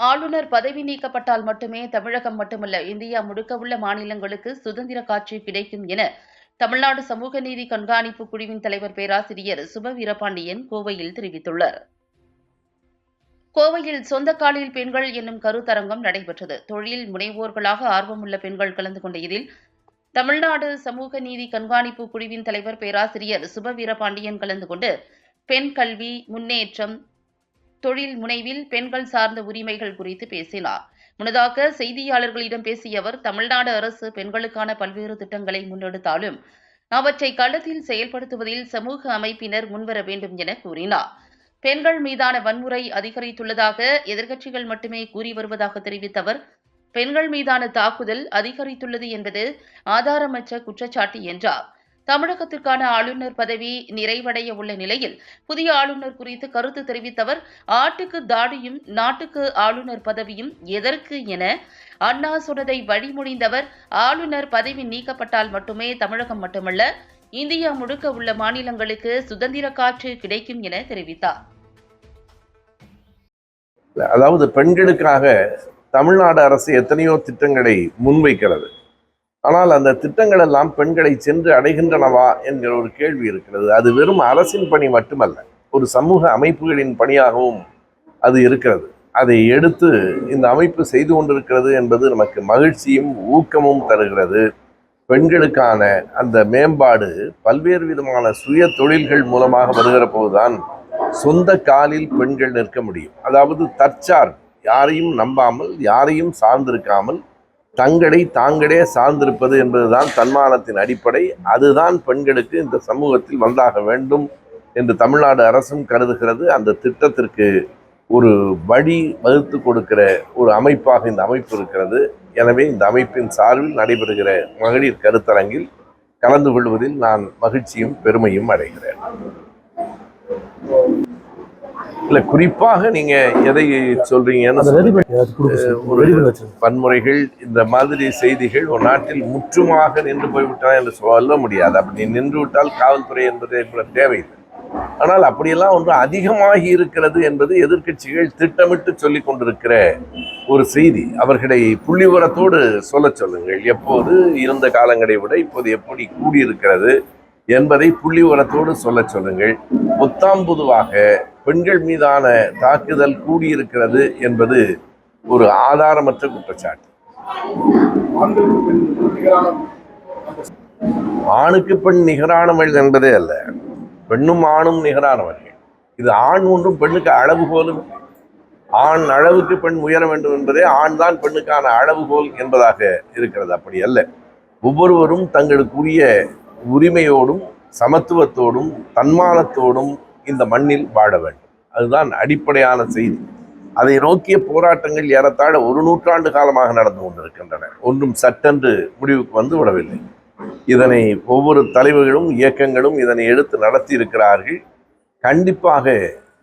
ஆளுநர் பதவி நீக்கப்பட்டால் மட்டுமே தமிழகம் மட்டுமல்ல இந்தியா முழுக்க உள்ள மாநிலங்களுக்கு சுதந்திர காட்சி கிடைக்கும் என தமிழ்நாடு சமூக நீதி கண்காணிப்பு குழுவின் தலைவர் பேராசிரியர் சுப வீரபாண்டியன் கோவையில் தெரிவித்துள்ளார். கோவையில் சொந்த காலில் பெண்கள் என்னும் கருத்தரங்கம் நடைபெற்றது. தொழில் முனைவோர்களாக ஆர்வமுள்ள பெண்கள் கலந்து கொண்ட இதில் தமிழ்நாடு சமூக நீதி கண்காணிப்பு குழுவின் தலைவர் பேராசிரியர் சுப வீரபாண்டியன் கலந்து கொண்டு பெண் கல்வி முன்னேற்றம் தொழில் முனைவில் பெண்கள் சார்ந்த உரிமைகள் குறித்து பேசினார். முன்னதாக செய்தியாளர்களிடம் பேசிய அவர் தமிழ்நாடு அரசு பெண்களுக்கான பல்வேறு திட்டங்களை முன்னெடுத்தாலும் அவற்றை களத்தில் செயல்படுத்துவதில் சமூக அமைப்பினர் முன்வர வேண்டும் என கூறினார். பெண்கள் மீதான வன்முறை அதிகரித்துள்ளதாக எதிர்க்கட்சிகள் மட்டுமே கூறி வருவதாக தெரிவித்த அவர் பெண்கள் மீதான தாக்குதல் அதிகரித்துள்ளது என்பது ஆதாரமற்ற குற்றச்சாட்டு என்றார். தமிழகத்திற்கான ஆளுநர் பதவி நிறைவடைய உள்ள நிலையில் புதிய ஆளுநர் குறித்து கருத்து தெரிவித்தவர் ஆட்டுக்கு தாடியும் நாட்டுக்கு ஆளுநர் பதவியும் எதற்கு என அண்ணா சொன்னதை வழிமொழிந்தவர் ஆளுநர் பதவி நீக்கப்பட்டால் மட்டுமே தமிழகம் மட்டுமல்ல இந்தியா முழுக்க உள்ள மாநிலங்களுக்கு சுதந்திர காற்று கிடைக்கும் என தெரிவித்தார். அதாவது பெண்களுக்காக தமிழ்நாடு அரசு எத்தனையோ திட்டங்களை முன்வைக்கிறது. ஆனால் அந்த திட்டங்கள் எல்லாம் பெண்களை சென்று அடைகின்றனவா என்கிற ஒரு கேள்வி இருக்கிறது. அது வெறும் அரசின் பணி மட்டுமல்ல ஒரு சமூக அமைப்புகளின் பணியாகவும் அது இருக்கிறது. அதை எடுத்து இந்த அமைப்பு செய்து கொண்டிருக்கிறது என்பது நமக்கு மகிழ்ச்சியும் ஊக்கமும் தருகிறது. பெண்களுக்கான அந்த மேம்பாடு பல்வேறு விதமான சுய தொழில்கள் மூலமாக வருகிற போதுதான் சொந்த காலில் பெண்கள் நிற்க முடியும். அதாவது தற்சார்பு. யாரையும் நம்பாமல் யாரையும் சார்ந்திருக்காமல் தங்களை தாங்களே சார்ந்திருப்பது என்பதுதான் தன்மானத்தின் அடிப்படை. அதுதான் பெண்களுக்கு இந்த சமூகத்தில் வந்தாக வேண்டும் என்று தமிழ்நாடு அரசும் கருதுகிறது. அந்த திட்டத்திற்கு ஒரு வழி வகுத்து கொடுக்கிற ஒரு அமைப்பாக இந்த அமைப்பு இருக்கிறது. எனவே இந்த அமைப்பின் சார்பில் நடைபெறுகிற மகளிர் கருத்தரங்கில் கலந்து கொள்வதில் நான் மகிழ்ச்சியும் பெருமையும் அடைகிறேன். இல்ல குறிப்பாக நீங்க எதை ஒரு வச்சிருங்க. வன்முறைகள் இந்த மாதிரி செய்திகள் ஒரு நாட்டில் முற்றுமாக நின்று போய்விட்டன என்று சொல்ல முடியாது. அப்படி நின்று விட்டால் காவல்துறை என்பது கூட தேவையில்லை. ஆனால் அப்படியெல்லாம் ஒன்று அதிகமாகி இருக்கிறது என்பது எதிர்க்கட்சிகள் திட்டமிட்டு சொல்லிக் கொண்டிருக்கிற ஒரு செய்தி. அவர்களை புள்ளிவரத்தோடு சொல்ல சொல்லுங்கள். எப்போது? இருந்த காலங்களை விட இப்போது எப்படி கூடியிருக்கிறது? என்பதை புள்ளிவரத்தோடு சொல்ல சொல்லுங்கள். பொத்தாம் புதுவாக பெண்கள் மீதான தாக்குதல் கூடியிருக்கிறது என்பது ஒரு ஆதாரமற்ற குற்றச்சாட்டு. ஆணுக்கு பெண் நிகரானவள் என்பதே அல்ல. பெண்ணும் ஆணும் நிகரானவர்கள். இது ஆண் ஒன்றும் பெண்ணுக்கு அளவுகோலும் ஆண் அளவுக்கு பெண் உயர வேண்டும் என்பதே ஆண் தான் பெண்ணுக்கான அளவுகோல் என்பதாக இருக்கிறது. அப்படி அல்ல. ஒவ்வொருவரும் தங்களுக்குரிய உரிமையோடும் சமத்துவத்தோடும் தன்மானத்தோடும் இந்த மண்ணில் வாழ வேண்டும். அதுதான் அடிப்படையான செய்தி. அதை நோக்கிய போராட்டங்கள் ஏறத்தாழ ஒரு நூற்றாண்டு காலமாக நடந்து கொண்டிருக்கின்றன. ஒன்றும் சட்டென்று முடிவுக்கு வந்து விடவில்லை. இதனை ஒவ்வொரு தலைவர்களும் இயக்கங்களும் இதனை எடுத்து நடத்தி இருக்கிறார்கள் கண்டிப்பாக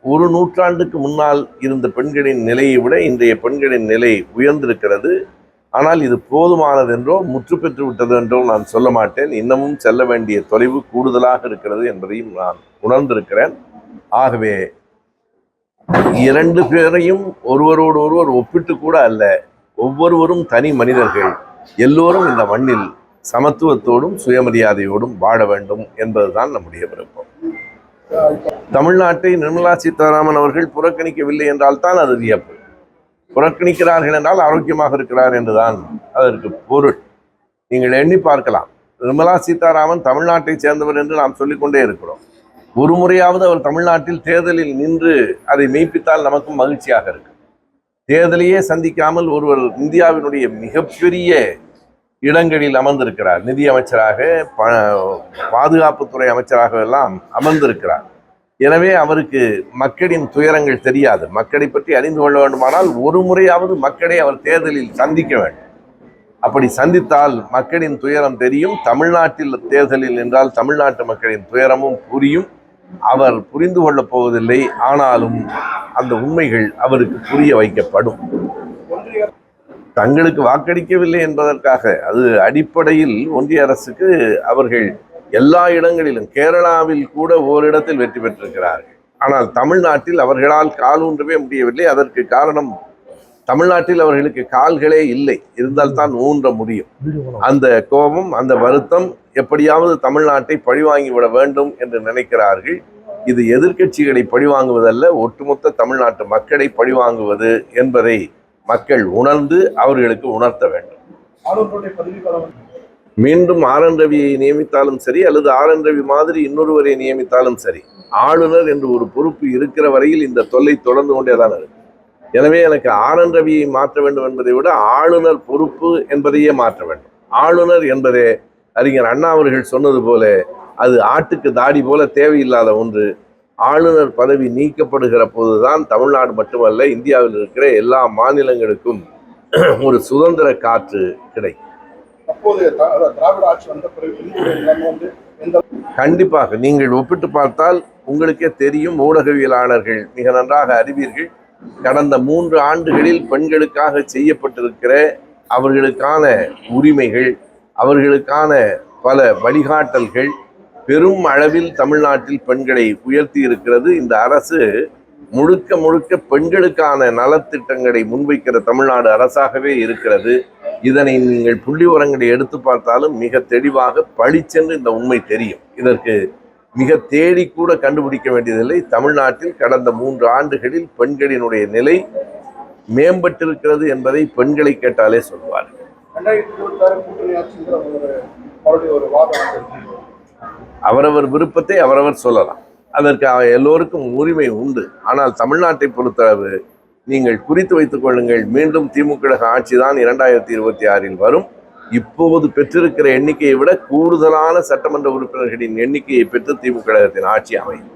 ஒரு நூற்றாண்டுக்கு முன்னால் இருந்த பெண்களின் நிலையை விட இன்றைய பெண்களின் நிலை உயர்ந்திருக்கிறது. ஆனால் இது போதுமானது என்றோ முற்று பெற்று விட்டது என்றோ நான் சொல்ல மாட்டேன். இன்னமும் செல்ல வேண்டிய தொலைவு கூடுதலாக இருக்கிறது என்பதையும் நான் உணர்ந்திருக்கிறேன். ஆகவே இரண்டு பேரையும் ஒருவரோடு ஒருவர் ஒப்பிட்டு கூட அல்ல ஒவ்வொருவரும் தனி மனிதர்கள். எல்லோரும் இந்த மண்ணில் சமத்துவத்தோடும் சுயமரியாதையோடும் வாழ வேண்டும் என்பதுதான் நம்முடைய விருப்பம். தமிழ்நாட்டை நிர்மலா சீதாராமன் அவர்கள் புறக்கணிக்கவில்லை என்றால் தான் அது வியப்பு. புறக்கணிக்கிறார்கள் என்றால் ஆரோக்கியமாக இருக்கிறார் என்றுதான் அதற்கு பொருள். நீங்கள் எண்ணி பார்க்கலாம். நிர்மலா சீதாராமன் தமிழ்நாட்டை சேர்ந்தவர் என்று நாம் சொல்லிக்கொண்டே இருக்கிறோம். ஒரு முறையாவது அவர் தமிழ்நாட்டில் தேர்தலில் நின்று அதை மெய்ப்பித்தால் நமக்கும் மகிழ்ச்சியாக இருக்கு தேர்தலையே சந்திக்காமல் ஒருவர் இந்தியாவினுடைய மிகப்பெரிய இடங்களில் அமர்ந்திருக்கிறார். நிதி அமைச்சராக ப பாதுகாப்புத்துறை அமைச்சராக எல்லாம் அமர்ந்திருக்கிறார். எனவே அவருக்கு மக்களின் துயரங்கள் தெரியாது. மக்களை பற்றி அறிந்து கொள்ள வேண்டுமானால் ஒரு முறையாவது மக்களை அவர் தேர்தலில் சந்திக்க வேண்டும். அப்படி சந்தித்தால் மக்களின் துயரம் தெரியும். தமிழ்நாட்டில் தேர்தலில் என்றால் தமிழ்நாட்டு மக்களின் துயரமும் புரியும். அவர் புரிந்து கொள்ளப் போவதில்லை. ஆனாலும் அந்த உண்மைகள் அவருக்கு புரிய வைக்கப்படும். தங்களுக்கு வாக்களிக்கவில்லை என்பதற்காக அது அடிப்படையில் ஒன்றிய அரசுக்கு அவர்கள் எல்லா இடங்களிலும் கேரளாவில் கூட ஓரிடத்தில் வெற்றி பெற்றிருக்கிறார்கள். ஆனால் தமிழ்நாட்டில் அவர்களால் கால் ஊன்றவே முடியவில்லை. அதற்கு காரணம் தமிழ்நாட்டில் அவர்களுக்கு கால்களே இல்லை. இருந்தால்தான் ஊன்ற முடியும். அந்த கோபம் அந்த வருத்தம் எப்படியாவது தமிழ்நாட்டை பழிவாங்கிவிட வேண்டும் என்று நினைக்கிறார்கள். இது எதிர்க்கட்சிகளை பழிவாங்குவதல்ல ஒட்டுமொத்த தமிழ்நாட்டு மக்களை பழிவாங்குவது என்பதை மக்கள் உணர்ந்து அவர்களுக்கு உணர்த்த வேண்டும். மீண்டும் ஆர் என் ரவியை நியமித்தாலும் சரி அல்லது ஆர் என் ரவி மாதிரி இன்னொருவரை நியமித்தாலும் சரி ஆளுநர் என்று ஒரு பொறுப்பு இருக்கிற வரையில் இந்த தொல்லை தொடர்ந்து கொண்டேதான் இருக்கு. எனவே எனக்கு ஆர் என் ரவியை மாற்ற வேண்டும் என்பதை விட ஆளுநர் பொறுப்பு என்பதையே மாற்ற வேண்டும். ஆளுநர் என்பதே அறிஞர் அண்ணா அவர்கள் சொன்னது போல அது ஆட்டுக்கு தாடி போல தேவையில்லாத ஒன்று. ஆளுநர் பதவி நீக்கப்படுகிற போதுதான் தமிழ்நாடு மட்டுமல்ல இந்தியாவில் இருக்கிற எல்லா மாநிலங்களுக்கும் ஒரு சுதந்திர காற்று கிடைக்கும். அப்போது திராவிட ஆட்சி வந்த பிறகு கண்டிப்பாக நீங்கள் ஒப்பிட்டு பார்த்தால் உங்களுக்கே தெரியும் ஊடகவியலாளர்கள் மிக நன்றாக அறிவீர்கள். கடந்த மூன்று ஆண்டுகளில் பெண்களுக்காக செய்யப்பட்டிருக்கிற அவர்களுக்கான உரிமைகள் அவர்களுக்கான பல வழிகாட்டல்கள் பெரும் அளவில் தமிழ்நாட்டில் பெண்களை உயர்த்தி இருக்கிறது. இந்த அரசு முழுக்க முழுக்க பெண்களுக்கான நலத்திட்டங்களை முன்வைக்கிற தமிழ்நாடு அரசாகவே இருக்கிறது. இதனை நீங்கள் புள்ளி உரங்களை எடுத்து பார்த்தாலும் மிக தெளிவாக பளிச்சென்று இந்த உண்மை தெரியும். இதற்கு மிக தேடி கூட கண்டுபிடிக்க வேண்டியதில்லை. தமிழ்நாட்டில் கடந்த மூன்று ஆண்டுகளில் பெண்களினுடைய நிலை மேம்பட்டிருக்கிறது என்பதை பெண்களை கேட்டாலே சொல்வார் அவரவர் விருப்பத்தை அவரவர் சொல்லலாம். அதற்கு எல்லோருக்கும் உரிமை உண்டு. ஆனால் தமிழ்நாட்டை பொறுத்தளவு நீங்கள் குறித்து வைத்துக் கொள்ளுங்கள். மீண்டும் திமுக ஆட்சி தான் இரண்டாயிரத்தி இருபத்தி ஆறில் வரும். இப்போது பெற்றிருக்கிற எண்ணிக்கையை விட கூடுதலான சட்டமன்ற உறுப்பினர்களின் எண்ணிக்கையை பெற்று திமுக ஆட்சி அமையும்.